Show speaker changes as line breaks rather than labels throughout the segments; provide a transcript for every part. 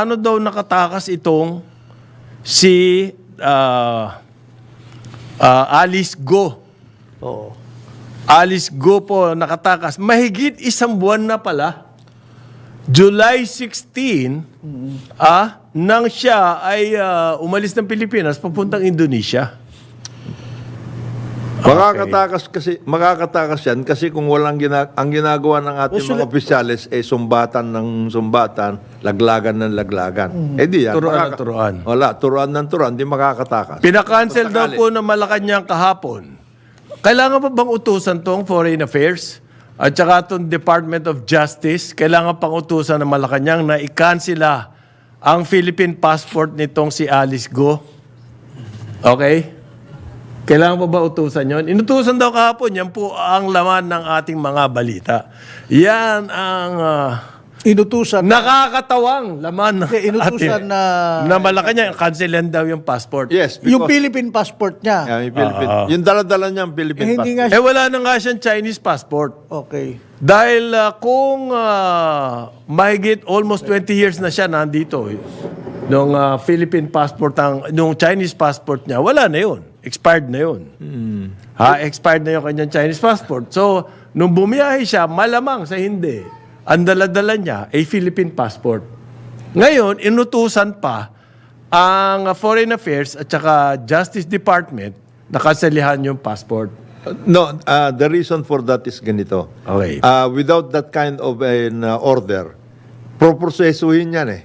paano daw nakatakas itong si ah, ah, Alice Go.
Oo.
Alice Go po nakatakas. Mahigit isang buwan na pala. July 16, ah, nang siya ay ah, umalis ng Pilipinas papuntang Indonesia.
Makakatakas kasi makakatakas yan kasi kung walang gina, ang ginagawa ng ating mga opisyalis eh sumbatan ng sumbatan, laglagan ng laglagan. Eh di yan.
Turuan ng turuan.
Wala, turuan ng turuan, di makakatakas.
Pinakancel daw po ng Malacanang kahapon. Kailangan pa bang utusan tong Foreign Affairs? At saka itong Department of Justice, kailangan pang utusan ng Malacanang na i-cancela ang Philippine passport nitong si Alice Go. Okay? Kailangan pa ba utusan yon? Inutusan daw kahapon, yan po ang laman ng ating mga balita. Yan ang ah,
Inutusan.
nakakatawang laman ng
Hindi, inutusan
ating-
na-
na Malacanang, cancelan daw yung passport.
Yes,
yung
because
Philippine passport niya.
yeah, yung, Philippine, yung dala-dala niya ang
Eh,
Philippine
hindi
passport.
nga
Eh wala na nga siyang Chinese passport.
Okay.
Dahil ah, kung ah, mahigit almost 20 years na siya nandito, eh, nung ah, Philippine passport, ang, nung Chinese passport niya, wala na yun. Expired na yun. Ha, expired na yung kanyang Chinese passport. So, nung bumiyahe siya, malamang sa hindi, ang dala-dala niya ay Philippine passport. Ngayon, inutusan pa ang Foreign Affairs at saka Justice Department na kanselihan yung passport.
No, uh, the reason for that is ganito.
Okay.
Uh, without that kind of an uh, order, proprosesuhin yan eh.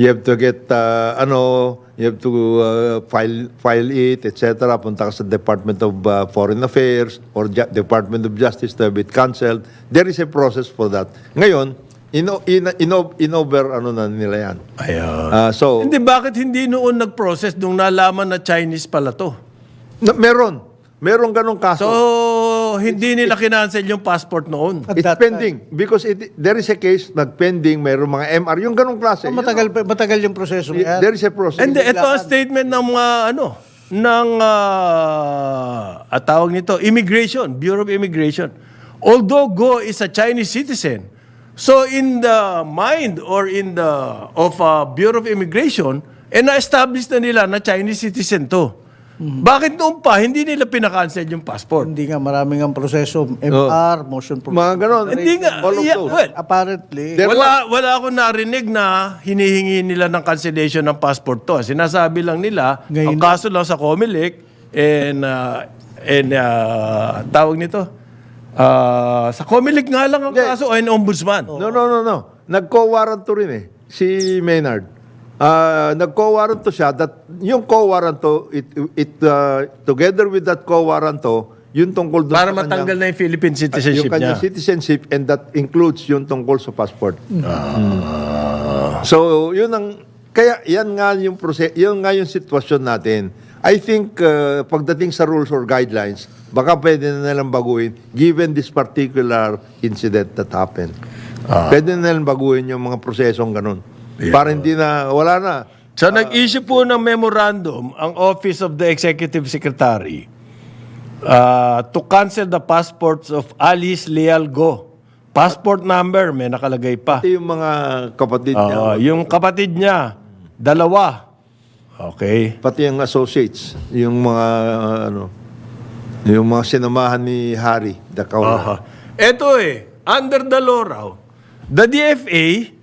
You have to get, uh, ano, you have to uh, file file it, etc. Punta ka sa Department of uh, Foreign Affairs or Ju- Department of Justice to have it cancelled. There is a process for that. Ngayon, ino, ino, ino, inover, ano na nila yan.
Ayun.
Uh, so,
Hindi, bakit hindi noon nag-process nung nalaman na Chinese pala to?
na, meron. Meron ganong kaso.
So, hindi nila kinancel yung passport noon.
At
It's
that
pending because it, there is a case nag-pending, mayroong mga MR, yung ganong klase.
time.
yun,
matagal, pa- matagal yung proseso
no?
yan.
There is a process.
And ito ang statement ng mga ano, ng ah, at tawag nito, Immigration, Bureau of Immigration. Although Go is a Chinese citizen, so in the mind or in the of uh, Bureau of Immigration, eh na-establish na nila na Chinese citizen to. Bakit noon pa hindi nila pinakancel yung passport?
Hindi nga maraming ang proseso. MR, motion for...
Mga ganon.
Hindi nga.
All of
Yeah,
those.
well,
Apparently.
There
wala, wala akong narinig na hinihingi nila ng cancellation ng passport to. Sinasabi lang nila,
Ngayon
ang kaso lang sa Comelec, and, uh, and uh, tawag nito, uh, sa Comelec nga lang ang
Yeah.
kaso, and ombudsman.
No, no, no, no. Nag-co-warrant to rin eh. Si Maynard. Ah, nag-co-warrant to siya that yung co-warrant to, it, it, uh, together with that co-warrant to, yung tungkol doon
Para matanggal na yung Philippine
yung
citizenship
kanyang
niya.
citizenship and that includes yung tungkol sa passport. Mm. So, yun ang kaya yan nga yung proses yun nga yung sitwasyon natin. I think uh, pagdating sa rules or guidelines, baka pwede na nilang baguhin given this particular incident that happened. Pwede na nilang baguhin yung mga prosesong ganun. Para hindi na, wala na.
So nag-issue po ng memorandum ang Office of the Executive Secretary uh, to cancel the passports of Alice Leal Go. Passport number, may nakalagay pa.
Pati yung mga kapatid niya,
Oo, yung kapatid niya, dalawa. Okay.
pati yung associates, yung mga, uh, ano, yung mga sinamahan ni Harry, the Kaula.
Aha. Ito eh, under the law raw, the DFA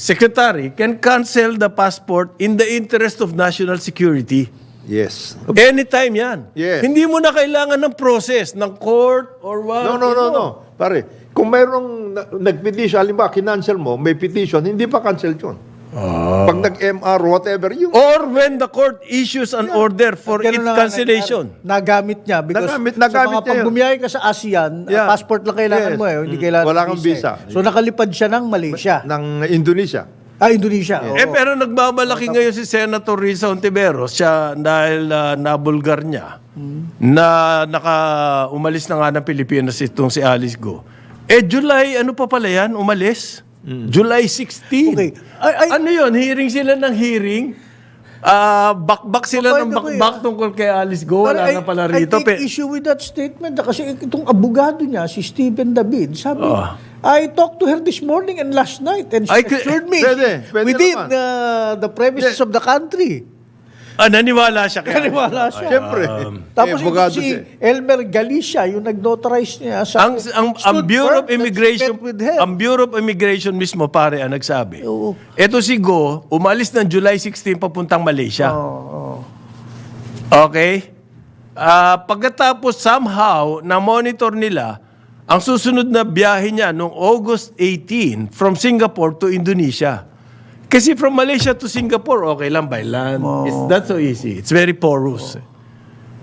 secretary can cancel the passport in the interest of national security.
Yes.
Anytime yan.
Yes.
Hindi mo na kailangan ng process, ng court or what.
No, no, no, no. Pare, kung mayroong na- nag-petition, halimbawa, kinancel mo, may petition, hindi pa cancel yun. Pag nag-MR, whatever, yung
Or when the court issues an order for its
na
cancellation.
Nagamit niya. Because
Nagamit-
sa
nagamit
mga
niya
pag
yun.
bumiyahe ka sa ASEAN,
Yeah.
passport lang kailangan
Yes.
mo eh. Hindi
Mm.
kailangan
Wala
ng
kang
eh.
visa.
So nakalipad siya ng Malaysia.
ng Indonesia.
Ah, Indonesia. oo.
Eh pero nagbabalaki ngayon si Senator Risa Ontiveros siya dahil uh, nabulgar niya na naka umalis na nga ng Pilipinas itong si Alice Go. Eh July ano pa pala yan? Umalis? July 16.
Okay. Ay, ay-
ano yun? Hearing sila ng hearing? Ah, bakbak sila
By
ng
the way,
bakbak tungkol kay Alice Go. Wala na pala rito.
I take issue with that statement ah, kasi itong abogado niya, si Stephen David, sabi,
Ah.
I talked to her this morning and last night and she assured me
Pwede, pwede
within uh, the premises of the country.
Ah, naniwala siya kaya.
Naniwala siya.
Siyempre.
Tapos
eh,
ito
abogado
si
siya.
Elmer Galicia, yung nag-notarize niya sa
Ang, ang, ang
stood
Bureau of Immigration,
with
ang Bureau of Immigration mismo pare ang nagsabi.
Oo.
Ito si Go, umalis ng July 16 papuntang Malaysia.
Oo.
Okay? Ah, pagkatapos somehow na monitor nila ang susunod na biyahe niya noong August 18 from Singapore to Indonesia. Kasi from Malaysia to Singapore, okay lang by land. It's not so easy. It's very porous.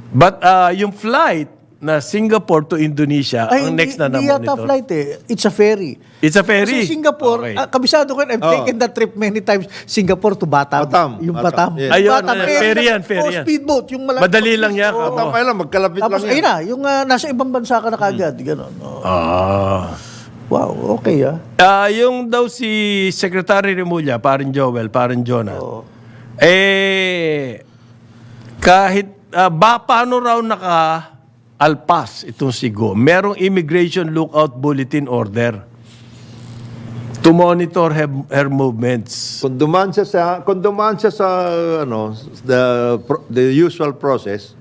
But ah, yung flight na Singapore to Indonesia,
Ay,
ang next na
hindi yata
na-monitor.
flight eh. It's a ferry.
It's a ferry.
Kasi Singapore,
Okay.
ah, kabisado ko, yun, I've
Oo.
taken that trip many times. Singapore to Batam.
Batam.
Yung
Batam,
Batam.
yes.
Ayun,
Batam,
ayun,
eh,
ferry yan, ferry
oh,
yan.
speedboat. Yung malaki.
Madali lang yan.
Oo.
Tama pa lang, magkalapit
Tapos,
lang
ayun
yan.
na, yung ah, nasa ibang bansa ka na kagad. Ganon. Oh.
Ah.
Wow, okay ah.
Ah, yung daw si Secretary Remulla, parin Joel, parin Jonah. Eh kahit ah, ba paano raw naka alpas itong si Go, merong immigration lookout bulletin order to monitor her, her movements.
Kung dumaan siya sa, kung dumaan siya sa, ano, the, pro- the usual process,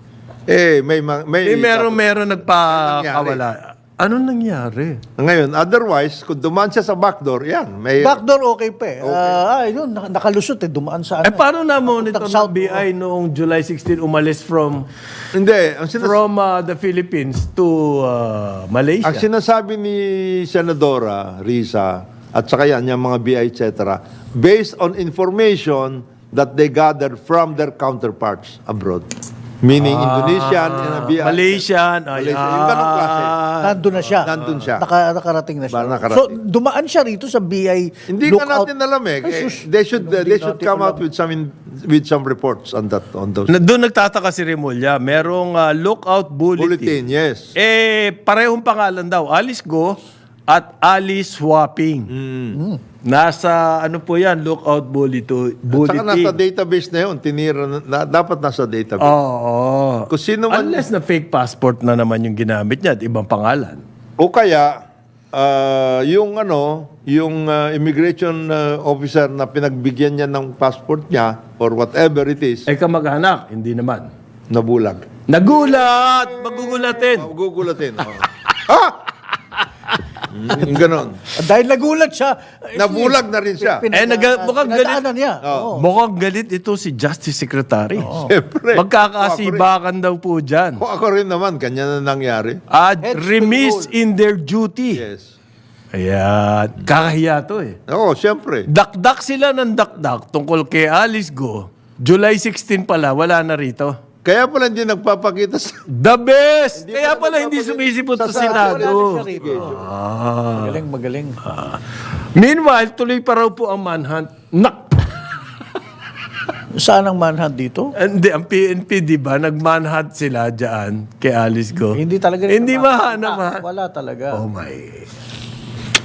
eh, may, ma- may,
Eh, meron meron nagpakawala. Ano nangyari?
Ngayon, otherwise, kung dumaan siya sa backdoor, yan, may,
Backdoor okay pa eh. Ah, ay, yun, nak- nakalusot eh. Dumaan sa
Eh
ano.
paano na monitor ng BI noong July 16 umalis from
hindi, ang, sinas-
from uh, the Philippines to uh, Malaysia?
ang sinasabi ni Senadora Risa, at saka yan, yung mga BI, etc., based on information that they gathered from their counterparts abroad. Meaning Indonesian, and BI.
Malaysian, ayan.
Malaysia, yung ganong klase.
Nandun na siya.
Nandun siya.
Naka, nakarating na siya.
Ba, nakarating.
So, dumaan siya rito sa BI
Hindi
lookout.
nga natin alam eh.
Ay,
Eh,
sus.
They should uh, they should come out with some in- with some reports on that on those
Na, doon nagtataka si Remulla, merong uh, lookout bulletin.
bulletin. Yes.
Eh, parehong pangalan daw. Alice Go at Alice Swapping.
Hmm.
Nasa, ano po yan, lookout bulletin.
At saka nasa
bulletin.
database na yun, tinira na, na- dapat nasa database.
Oo.
Kung sino man,
Unless na fake passport na naman yung ginamit niya at ibang pangalan.
o kaya, ah, yung ano, yung ah, immigration ah, officer na pinagbigyan niya ng passport niya, or whatever it is,
Eh, kamag-anak, hindi naman.
nabulag.
Nagulat! Magugulatin.
Magugulatin. oh. ah! Mm, ganon.
Dahil nagulat siya. eh,
Nabulag na rin siya.
pinag-
Eh, nag- mukhang galit.
pinagdaanan niya.
Oh.
Oo.
Mukhang galit ito si Justice Secretary.
Siyempre.
Magkakasibakan daw po dyan.
Kung ako rin naman, kanya na nangyari.
At
Heads
remiss in their duty.
Yes.
Ayan. Kakahiya to eh.
Oo, siyempre.
Dakdak sila ng dakdak tungkol kay Alice Go. July 16 pala, wala na rito.
Kaya pala hindi nagpapakita sa...
The best! Kaya
pala
pala hindi sumisipot sa
sa- sa-
Wala na
Senado.
rito. Magaling, magaling.
Meanwhile, tuloy pa raw po ang manhunt. Nak!
Saan ang manhunt dito?
Hindi, ang PNP, di ba, nag-manhunt sila dyan kay Alice Go.
Hindi talaga.
Hindi mahanap, ha?
Wala talaga.
Oh my.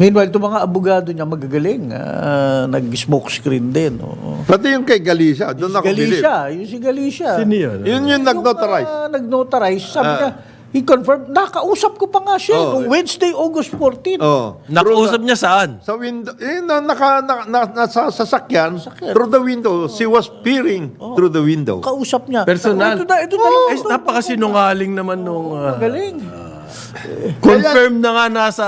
Meanwhile, itong mga abogado niya magagaling. ah, nag-smoke screen din. Oo.
Pati yung kay Galicia, doon ako bilib.
Galicia, yung si Galicia.
Sino yun?
Yun yung nag-notarize.
Yung, ah, nag-notarize. Sabi niya, he confirmed, nakausap ko pa nga siya.
Oh.
nung Wednesday, August 14.
Oh.
Nakausap niya saan?
Sa window, eh, na, naka, na, na, nasa sasakyan, through the window. She was peering through the window.
Kausap niya.
Personal.
Ito na, ito na.
Ay, napakasinungaling naman nung... uh,
Magaling.
Confirm na nga nasa...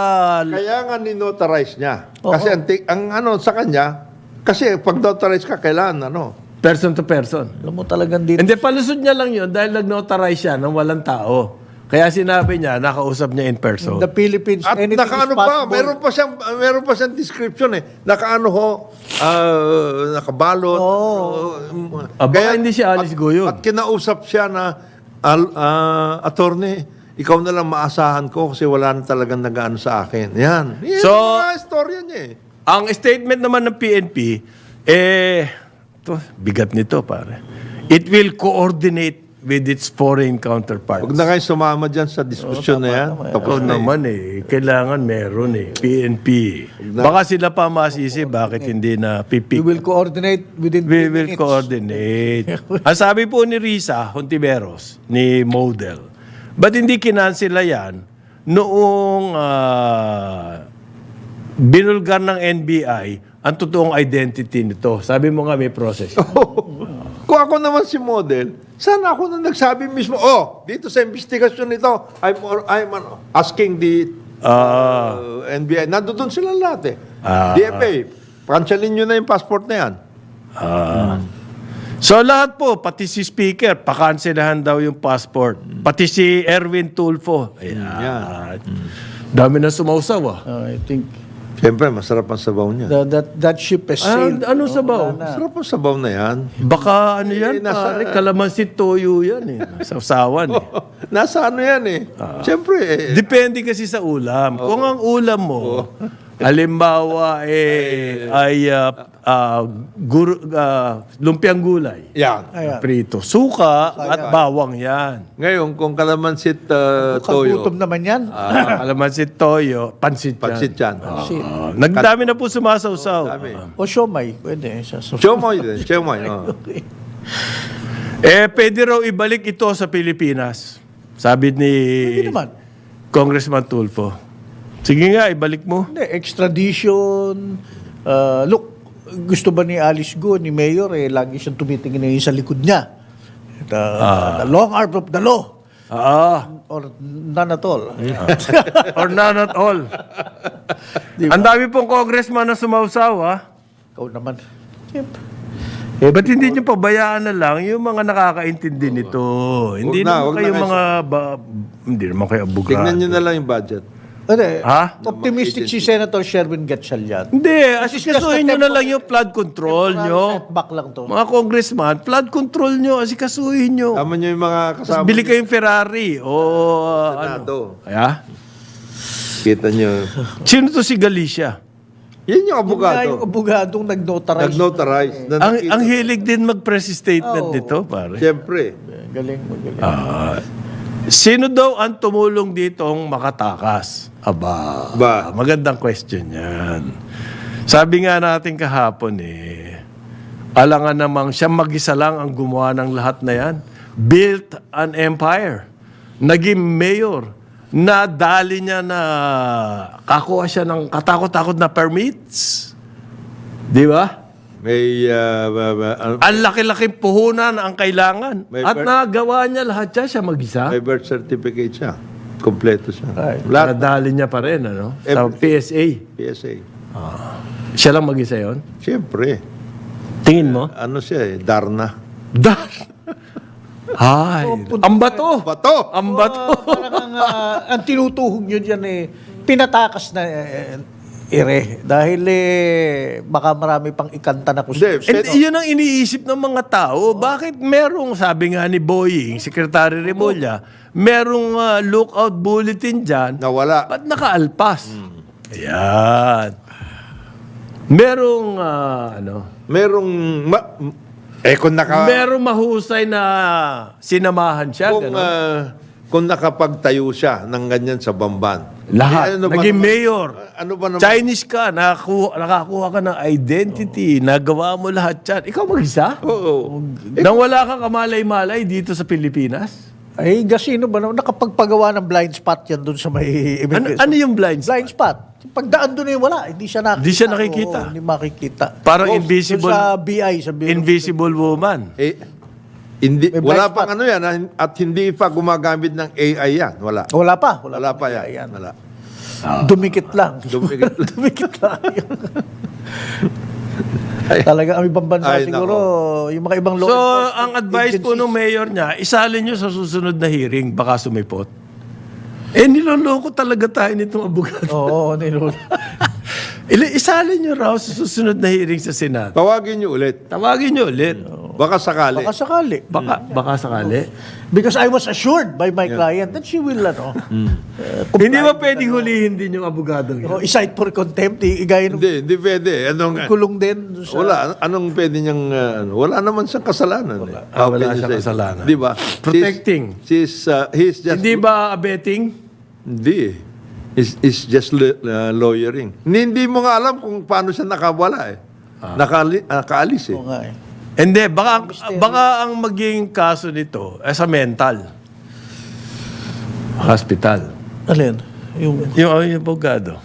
Kaya nga ninotarize niya. Kasi ang, ti- ang ano sa kanya, kasi pag notarize ka, kailangan ano.
Person to person.
Alam mo talagang dito.
Hindi, palusod niya lang yun dahil nag-notarize siya ng walang tao. Kaya sinabi niya, nakausap niya in person.
The Philippines,
At
anything
nakaano
is
pa,
possible.
meron pa siyang meron pa siyang description eh. Nakaano ho, ah, nakabalot. Oh.
Ah, baka hindi siya Alice Go yun.
At kinausap siya na al, ah, attorney, ikaw na lang maasahan ko kasi wala na talagang nag-ano sa akin. Yan. Yan
So-
istorya niya eh.
Ang statement naman ng PNP, eh, to, bigat nito pare. It will coordinate with its foreign counterparts.
Huwag na kayo sumama dyan sa diskusyon na yan. Tapos
Ikaw
na eh.
naman eh, kailangan meron eh, PNP. Baka sila pa masisi, bakit hindi na
We
pipik.
will coordinate within
We will
minutes.
coordinate. Ang sabi po ni Risa Hontiveros, ni Model, ba't hindi kinansela yan noong ah, binulgar ng NBI ang totoong identity nito. Sabi mo nga may process.
Kung ako naman si model, sana ako na nagsabi mismo, oh, dito sa investigasyon nito, I'm, or, I'm asking the uh, NBI. Nandoon sila lahat eh.
Ah.
DFA, cancelin nyo na yung passport na yan.
So lahat po, pati si speaker, pakanselahan daw yung passport. Pati si Erwin Tulfo. Ayan.
Yan.
Dami na sumausaw ah.
Uh, I think
Siyempre, masarap ang sabaw niya.
the- that that ship has
Ah,
sailed.
ano sabaw?
Masarap ang sabaw na yan.
Baka ano yan,
Eh, nasa-
pare, kalamansi toyo yan eh. Sausawan eh.
Nasa ano yan eh. Siyempre, eh,
Depende kasi sa ulam. Kung ang ulam mo, halimbawa eh, ay ah, ah, gur- ah, lumpiang gulay,
yan.
Ayan.
prito, suka at bawang yan.
Ngayon, kung kalamansit uh, toyo,
Kagutom naman yan.
Kalamansi toyo, pansit yan.
pansit yan.
Ah, nagdami na po sumasawsaw.
Dami.
o siomay, pwede.
Siyomoy din, siyomoy. oh.
Eh, pwede raw ibalik ito sa Pilipinas. Sabi ni
Hindi naman.
Congressman Tulfo. Sige nga, ibalik mo.
Hindi, extradition. Uh, look, gusto ba ni Alice Go, ni Mayor, eh, lagi siyang tumitingin na yun sa likod niya. The, the long arm of the law.
Ah,
Or none at all.
or none at all. Ang dami pong congressman na sumausaw, ha?
Ikaw naman. Siyempre.
Eh, ba't hindi nyo pabayaan na lang yung mga nakakaintindi nito? Hindi
na,
naman
huwag na
kayo
kayo
mga... Ba, hindi naman kayo abogado.
Tingnan nyo na lang yung budget.
Ano,
Ha?
Optimistic si Senator Sherwin Gatchalian.
Hindi, asikasuhin nyo na lang yung flood control nyo.
Setback lang to.
Mga congressman, flood control nyo, asikasuhin nyo.
Tama nyo yung mga
Tapos
kasama.
bili kayong Ferrari o ano.
Senado.
Kaya?
Kita nyo.
Sino to si Galicia?
Yan yung
Yung nga yung
abogado.
abogadong nag-notarize.
Nag-notarize. na
Ang, ang hilig din mag-press statement
Oo.
nito, pare.
Siyempre.
Galing mo, galing.
Ah, sino daw ang tumulong ditong makatakas? Aba,
Ba?
magandang question yan. Sabi nga natin kahapon eh, alangan namang siya mag-isa lang ang gumawa ng lahat na yan. Built an empire. Naging mayor. Nadali niya na kakuha siya ng katakot-takot na permits. Di ba?
May, uh, uh, uh,
Ang laki-laking puhunan ang kailangan.
May
At
birth-
nagawa niya lahat siya, siya mag-isa.
may birth certificate siya. Kompleto siya.
Ay.
Lahat.
Nadali niya pa rin, ano? Sa. PSA.
PSA.
Siya lang mag-isa yun?
Siyempre.
Tingin mo?
Ano siya eh? Darna.
Dar! Ay, ang bato!
Bato!
Ang bato!
Oh, parang ang, ah, ang tinutuhog nyo dyan eh, pinatakas na eh, ire. Dahil eh, baka marami pang ikanta na kustos.
And yun ang iniisip ng mga tao. Bakit merong, sabi nga ni Boying, Secretary Remulla, merong ah, lookout bulletin dyan,
nawala.
ba't nakaalpas? Ayan. Merong, ah, ano,
Merong, ma- eh kung naka,
merong mahusay na sinamahan siya.
kung,
ganun.
ah, kung nakapagtayo siya ng ganyan sa Bamban.
Lahat.
Eh, ano ba
Naging
naman-
mayor.
Ano ba naman?
Chinese ka, nakakuha, nakakuha ka ng identity, nagawa mo lahat yan. Ikaw mag-isa?
Oo.
Nang wala kang kamalay-malay dito sa Pilipinas?
Ay, gasino ba naman? Nakapagpagawa ng blind spot yan doon sa may
Ano,
immigration.
ano yung blind spot?
Blind spot. Pagdaan doon eh, wala. Hindi siya nakikita.
Hindi siya nakikita.
Oo, hindi makikita.
Parang
Oo,
invisible-
Sa BI, sa Bureau.
Invisible woman.
Eh, hindi,
May
wala pang ano yan, ah, at hindi pa gumagamit ng AI yan. Wala.
Wala pa. Wala,
Wala
pa.
yan. Wala.
Dumikit lang.
Dumikit.
Dumikit lang. Talaga ang ibang bansa
Ay,
siguro, yung mga ibang law
So,
enforcement
ang advice po
agencies.
ng mayor niya, isalin niyo sa susunod na hearing, baka sumipot. Eh, niloloko talaga tayo nitong abogado.
Oo, nilul.
Ili- Isalin niyo raw sa susunod na hearing sa Senado.
Tawagin niyo ulit.
Tawagin niyo ulit.
Baka sakali.
Baka sakali.
Baka, baka sakali.
Because I was assured by my client that she will, ano,
Hmm.
uh,
Hindi ba pwedeng hulihin din yung abogado niya?
oh, isight for contempt, i- igaya ng
Hindi, hindi pwede. Anong,
kulong din. Sa,
wala. Anong pwede niyang, uh, ano, wala naman siyang kasalanan. Wala,
Ah, wala siyang kasalanan.
Di ba?
Protecting.
She's, she's, uh, he's just,
Hindi ba abetting?
Hindi eh. It's, it's just la- uh, lawyering. Hindi, hindi mo nga alam kung paano siya nakawala eh. Nakali, nakaalis eh.
Nga eh.
Hindi, baka, baka ang maging kaso nito ay sa mental. Hospital.
Alin? Yung,
Yung, oh, yung abogado.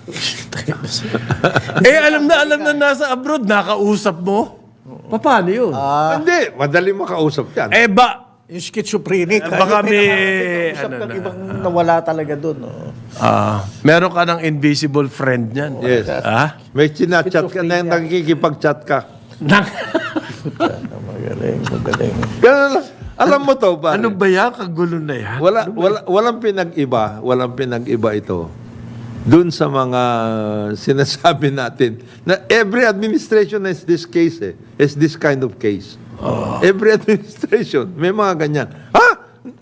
eh, alam na, alam na nasa abroad, nakausap mo. Pa- Paano yun?
Hindi, madali makausap yan.
eh, ba,
yung schizophrenic.
Eh, baka may- ano
ng
na.
ibang nawala talaga doon. Oh.
Ah, meron ka ng invisible friend niyan.
Yes.
Ah?
May chinachat ka na nakikipag-chat ka.
Nang-
Magaling, magaling.
Ganun lang. Alam mo to, pare.
ano ba yan? Kagulo na yan.
Wala, wala, walang pinag-iba, walang pinag-iba ito dun sa mga sinasabi natin na every administration has this case eh, has this kind of case. Every administration, may mga ganyan. Ha?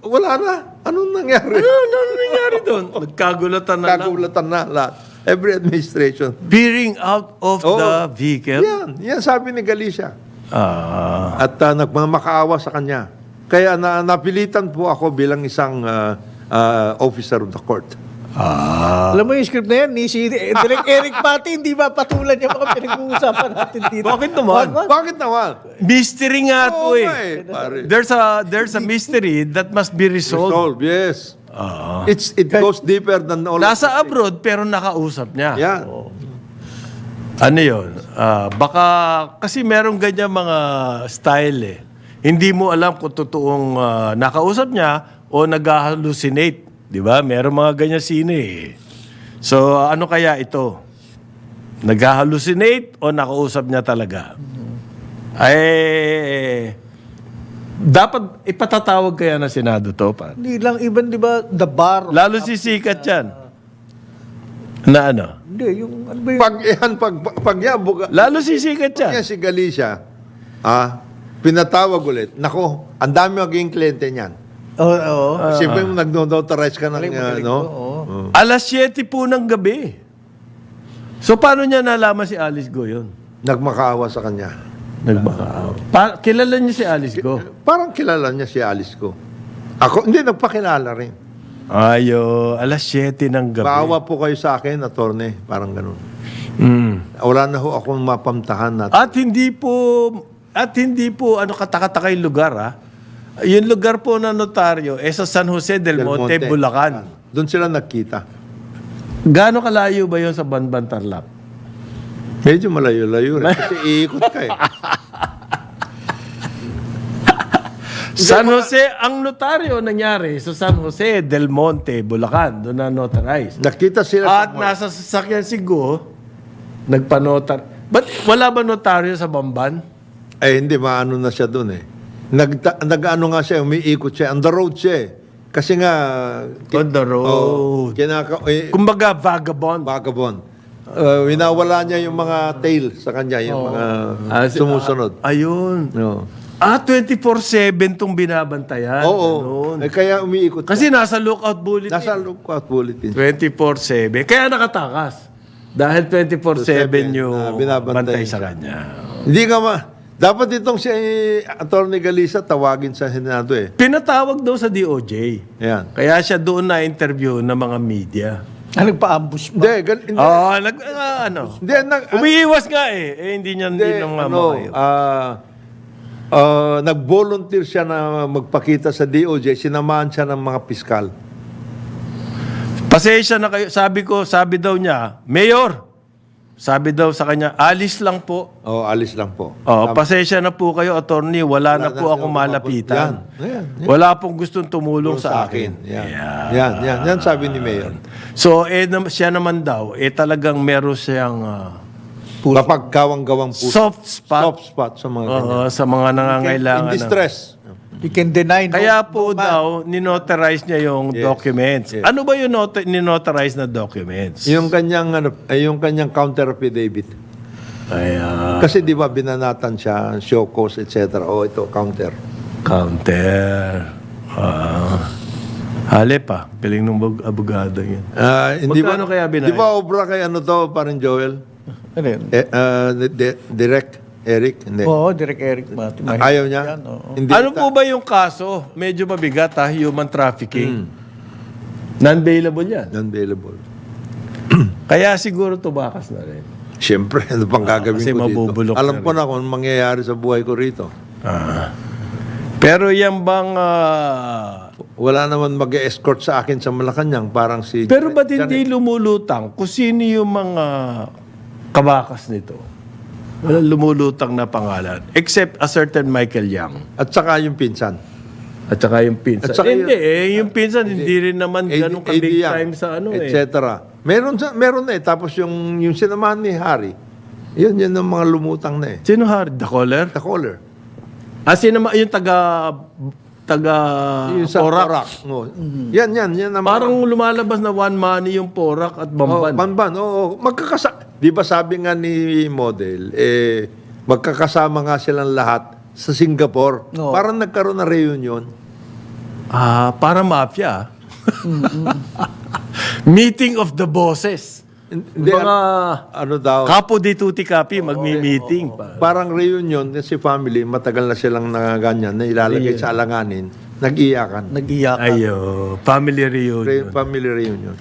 Wala na. Anong nangyari?
Ano, ano nangyari doon? Nagkagulatan na.
Kagulatan na lahat. Every administration.
Peering out of
Oo.
the vehicle.
Yan. Yan sabi ni Galicia.
Ah.
At uh, nagmamakaawa sa kanya. Kaya na, napilitan po ako bilang isang uh, uh, officer of the court.
Ah.
Alam mo yung script na yan, ni si eh, Direk Eric Pati, hindi ba patulan yung mga pinag-uusapan natin dito?
Bakit naman?
Wag, wag.
Bakit naman?
Mystery nga to
Oo
eh.
nga eh, pare.
There's a there's a mystery that must be resolved.
Resolve, yes. It's it goes deeper than all.
Nasa abroad pero nakausap niya.
Yan.
Ano 'yon? Ah, baka kasi merong ganyan mga style eh. Hindi mo alam kung totoong ah, nakausap niya o nag-hallucinate, 'di ba? Merong mga ganyan sine eh. So ano kaya ito? Nag-hallucinate o nakausap niya talaga? Ay dapat ipatatawag kaya na Senado to pa.
Hindi lang, even di ba, the bar.
Lalo sisikat yan. Na ano?
Hindi, yung, ano ba yung,
Pag yan, pag, pag yan, buga,
Lalo sisikat yan.
yan si Galicia, ah, pinatawag ulit. Nako, ang dami maging kliyente niyan.
Oo, oo.
Siyempre, uh, nag-notarize ka ng,
Magaling,
uh, no?
to, oo.
Alas 7 po ng gabi. So, paano niya nalaman si Alice Go yun?
Nagmakaawa sa kanya.
Nagmakaawa. Pa- kilala niya si Alice Go?
Parang kilala niya si Alice ko. Ako, hindi, nagpakilala rin.
Ayo, alas 7 ng gabi.
Maawa po kayo sa akin, attorney. Parang ganun.
Mm.
Wala na ho akong mapamtahan na.
At hindi po, at hindi po, ano, katakata yung lugar, ha? Yung lugar po na notaryo, eh sa San Jose del,
Del
Monte,
Monte.
Bulacan.
Doon sila nagkita.
Gaano kalayo ba yun sa Banban Tarlac?
Medyo malayo-layo rin. Kasi iikot ka eh.
San Jose, ang notaryo nangyari sa San Jose del Monte, Bulacan, doon na notarize.
Nakita sila
At nasa sasakyan si Go, nagpanotar. But wala ba notaryo sa Bamban?
Eh, hindi, maano na siya doon eh. Nag, nag-ano nga siya, umiikot siya. On the road siya eh. Kasi nga...
On the road.
Oh, kinaka, eh,
Kumbaga, vagabond.
vagabond. Uh, winawala niya yung mga tail sa kanya, yung mga
Ah, si-
sumusunod.
ah, ayun.
No.
Ah, 24-7 tong binabantayan.
Oo.
Ganun.
Eh, kaya umiikot siya.
Kasi nasa lookout bulletin.
Nasa lookout bulletin.
24-7. Kaya nakatakas. Dahil 24-7 yung
Ah, binabantayan
bantay sa kanya.
Hindi ka ma... Dapat itong si Attorney Galisa tawagin sa Senado eh.
Pinatawag daw sa DOJ.
Yan.
Kaya siya doon na-interview ng mga media.
Ah, nagpa-ambush pa.
Hindi, gan, hindi.
Oo, nag, ah, ano.
hindi, nag,
Umiiwas nga eh. Eh, hindi niya, hindi
hindi,
nang
ano,
makayo.
ah, ah, nag-volunteer siya na magpakita sa DOJ, sinamahan siya ng mga piskal.
Pasensya na kayo. Sabi ko, sabi daw niya, Mayor, sabi daw sa kanya, alis lang po.
O, alis lang po.
Oh, pasensya na po kayo, attorney. Wala, na
na
po ako malapitan.
Yan, yan, yan.
Wala pong gustong tumulong sa, akin.
Yan.
Yeah.
yan, yan. Yan sabi ni Mayor.
So, eh, nam- siya naman daw, eh talagang meron siyang ah,
Kapag gawang-gawang puso.
soft spot
Soft spot sa mga ganyan.
oo, sa mga nangangailangan.
In
ng-
distress.
You can deny. no-
Kaya po daw, ninotarize niya yung
Yes.
documents.
Yes.
Ano ba yung not- ninotarize na documents?
Yung kanyang, ano, ay, yung kanyang counter affidavit.
Ay, ah,
Kasi di ba binanatan siya, show cause, etc. O ito, counter.
counter. Ah. hali pa. Piling ng bug- abogado yan.
Ah, hindi
Magkano kaya binayad?
Di ba obra kay ano to, parang Joel?
Ano yun?
Eh, ah, di- di- direct, Eric? Hindi.
Oo, Direk Eric Mati.
Ayaw niya?
Yan, oo.
Hindi
ano
ta-
po ba yung kaso? Medyo mabigat ha, human
Hmm.
trafficking. Non-bailable yan.
Non-bailable.
Kaya siguro tubakas na rin.
Siyempre, ano pang gagawin
kasi
ko dito?
mabubulok
Alam
na
ko na kung anong mangyayari sa buhay ko rito.
Ah. Pero yan bang ah,
Wala naman mag-escort sa akin sa Malacanang, parang si...
Pero ba't hindi lumulutang kung sino yung mga kabakas nito? Walang lumulutang na pangalan. Except a certain Michael Young.
At saka yung pinsan.
At saka yung pinsan.
At saka
hindi eh. Yung pinsan, hindi rin naman ganun ka big
Young,
time sa ano
et
eh.
cetera. Meron, sa, meron na eh. Tapos yung, yung sinamahan ni Harry, yun, yun ang mga lumutang na eh.
Sino Harry? The caller?
The caller.
Ah, sino ma- yung taga... Taga...
Yung sa
Porac.
Porac. Oh. Yan, yan. yan ang mga-
Parang lumalabas na one money yung Porac at
Oh,
Bamban.
Bamban, oo. Magkakasa... Di ba sabi nga ni model, eh, magkakasama nga silang lahat sa Singapore.
Oo.
Parang nagkaroon ng reunion.
ah, para mafia. Meeting of the bosses.
Hindi,
Mga
ano daw,
kapo di tutti capi, magmi-meeting. pa.
parang reunion si family, matagal na silang nangaganyan, na ilalagay sa alanganin, nag-iyakan.
Nag-iyakan.
Ayo, family reunion.
Re- family reunion.